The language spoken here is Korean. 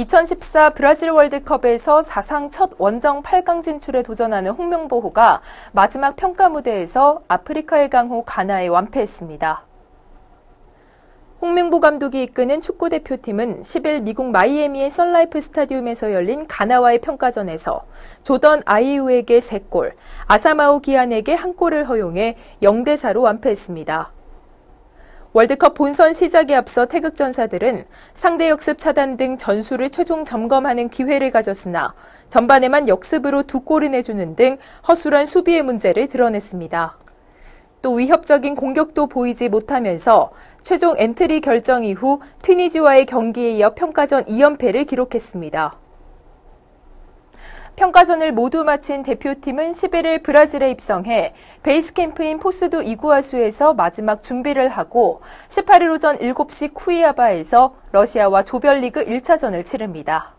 2014 브라질 월드컵에서 사상 첫 원정 8강 진출에 도전하는 홍명보호가 마지막 평가 무대에서 아프리카의 강호 가나에 완패했습니다. 홍명보 감독이 이끄는 축구 대표팀은 10일 미국 마이애미의 선라이프 스타디움에서 열린 가나와의 평가전에서 조던 아이우에게 3골, 아사마오 기안에게 1골을 허용해 0대4로 완패했습니다. 월드컵 본선 시작에 앞서 태극 전사들은 상대 역습 차단 등 전술을 최종 점검하는 기회를 가졌으나 전반에만 역습으로 두 골을 내주는 등 허술한 수비의 문제를 드러냈습니다. 또 위협적인 공격도 보이지 못하면서 최종 엔트리 결정 이후 튀니지와의 경기에 이어 평가전 2연패를 기록했습니다. 평가전을 모두 마친 대표팀은 11일 브라질에 입성해 베이스 캠프인 포스도 이구아수에서 마지막 준비를 하고 18일 오전 7시 쿠이아바에서 러시아와 조별리그 1차전을 치릅니다.